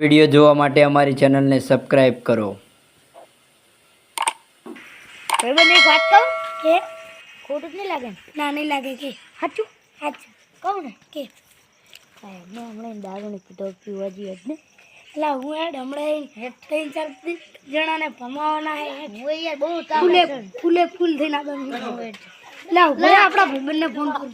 Video જોવા માટે અમારી ચેનલને સબસ્ક્રાઇબ કરો. ભાઈબંધ એક વાત કહું? કે ખોટું જ નહીં લાગે ને? નહીં લાગે કે. સાચું? સાચું. કહું ને? કે. મેં હમણાં દારૂની કીધો પીવા જઈએ જ ને એટલે હું હેડ હમણાં ત્રણ ચાર જણાને ભમાવાના હે યાર બહુ ફૂલે ફૂલે ફૂલ થઈને આપણા ભાઈબંધને ફોન કરું.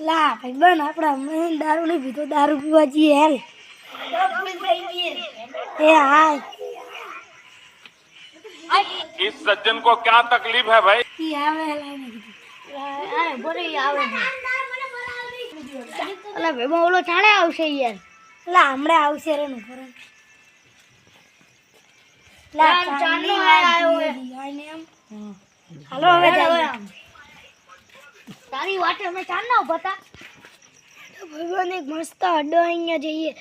લા ભાઈબંધ આપણે હમણાં દારૂ નહીં પીધો દારૂ પીવા જઈએ હેલ એ હા इस सज्जन को क्या तकलीफ है भाई ઈ આવે લાઈને કીધું આવે બોલે ઈ આવે અલા ભેમો ઓલો ચાણે આવશે યાર લા હમણે આવશે રે નું ફરન લા ચાંદનો આવ્યો આઈને એમ હાલો હવે જઈએ તારી વાટે અમે ચાંદના ઊભા હતા. ભગવાન એક મસ્ત અડ્ડો અહીંયા જઈએ.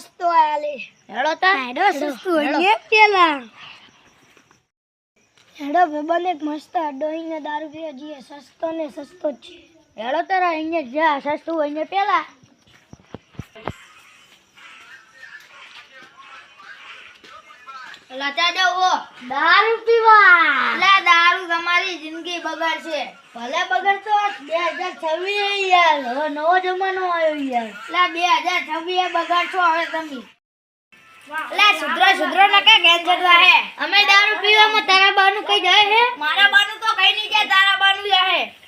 સસ્તો આલે. હેડો તા. હેડો સસ્તો હડીએ પેલા. હેડો ભગવાન એક મસ્ત અડ્ડો અહીંયા દારૂ પીવા જઈએ. સસ્તો ને સસ્તો જ છે. હેડો તારા અહીંયા જા સસ્તું અહીંયા પેલા. દારૂ પીવા એટલે દારૂ તમારી જિંદગી છે. ભલે બગડતો બે હજાર છવ્વીસ યાર. હવે નવો જમાનો આવ્યો યાર. એટલે બે હજાર છવ્વીસ બગાડશો હવે તમે. એટલે સુધરો સુધરો ને કે ગેસ જડવા હે. અમે દારૂ પીવામાં તારા બાનું કઈ જાય હે? મારા બાનું તો કઈ નહીં જાય તારા બાનું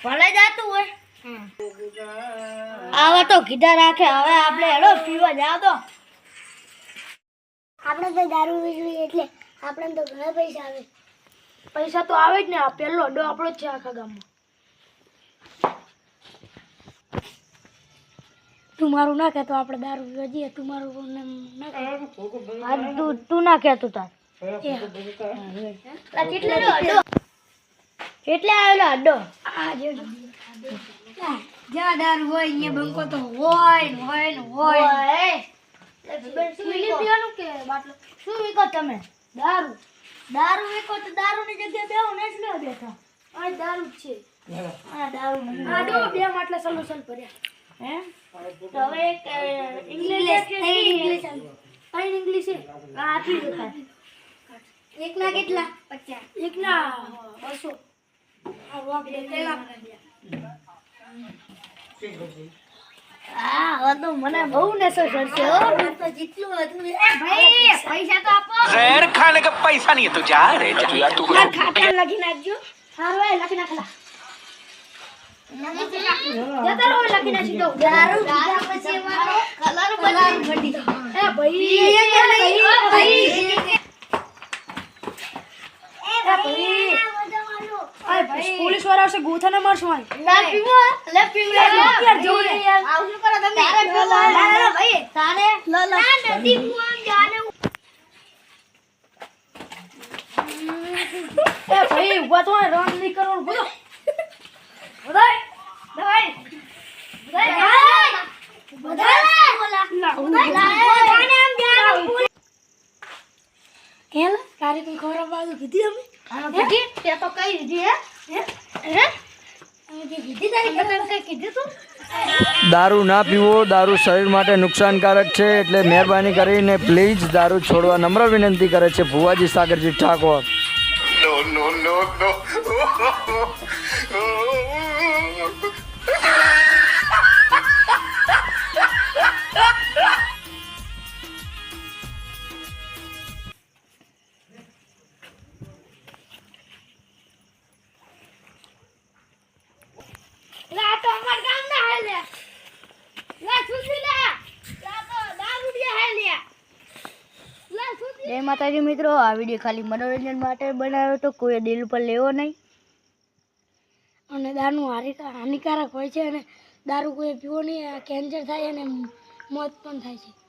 ભલે જાતું હોય. આવા તો કીધા રાખે હવે આપણે હેડો પીવા જાવ તો. આપણે તો દારૂ પીવી એટલે આપણે તો ઘણા પૈસા આવે. પૈસા તો આવે જ ને આ પહેલો અડ્ડો આપણો જ છે આખા ગામમાં. તું મારું ના કહેતો આપણે દારૂ પીવા જઈએ તું મારું ના કહેતો. તું તું ના કહેતો તાર. એટલે આવેલો અડ્ડો જ્યાં દારૂ હોય અહીંયા બંકો તો હોય ને હોય ને હોય. મિલી પીવાનું કે બાટલો? શું વિકો તમે? દારૂ? દારૂ વેકો તો દારૂની જગ્યાએ બેહું ને જ લ્યો બેઠા. આ દારૂ જ છે. આ દારૂ નહીં આ દો બે માટલા સોલ્યુશન ભર્યા. હે? તો હવે એક ઇંગ્લિશ ઇંગ્લિશ ત્રણ ઇંગ્લિશ છે આ આપી દો તાર એકના કેટલા? પચાસ એકના 200 આ રોક દે પેલા હા તો મને બહુ નસો ચડશે હો. પૈસા નહીં તો જા રે જા લખી નાખજો. હારો લખી ભાઈ પોલીસવાળા આવશે ગોથાના મારશું આય. ના પીવો. લે પીવો. યાર જો ને યાર આવું શું કરો તમે. તારે પીવો. ના, ના, ભાઈ તારે. લ લ. ના નથી પીવાનું જાને એ ભાઈ ઊભા તો રન નહીં કરવાનું. બોલો. બધાય બધાય. કેલ તારી કોઈ ખબર આપવા કીધી અમે? કીધી. તે તો કઈ દીધી હે? હે? દારૂ ના પીવો દારૂ શરીર માટે નુકસાનકારક છે એટલે મહેરબાની કરીને પ્લીઝ દારૂ છોડવા નમ્ર વિનંતી કરે છે ભુવાજી સાગરજી ઠાકોર. જય માતાજી મિત્રો, આ વીડિયો ખાલી મનોરંજન માટે બનાવ્યો તો કોઈ દિલ પર લેવો નહીં. અને દારૂ હાનિકા, હાનિકારક હોય છે અને દારૂ કોઈ પીવો નહીં. કેન્સર થાય અને મોત પણ થાય છે.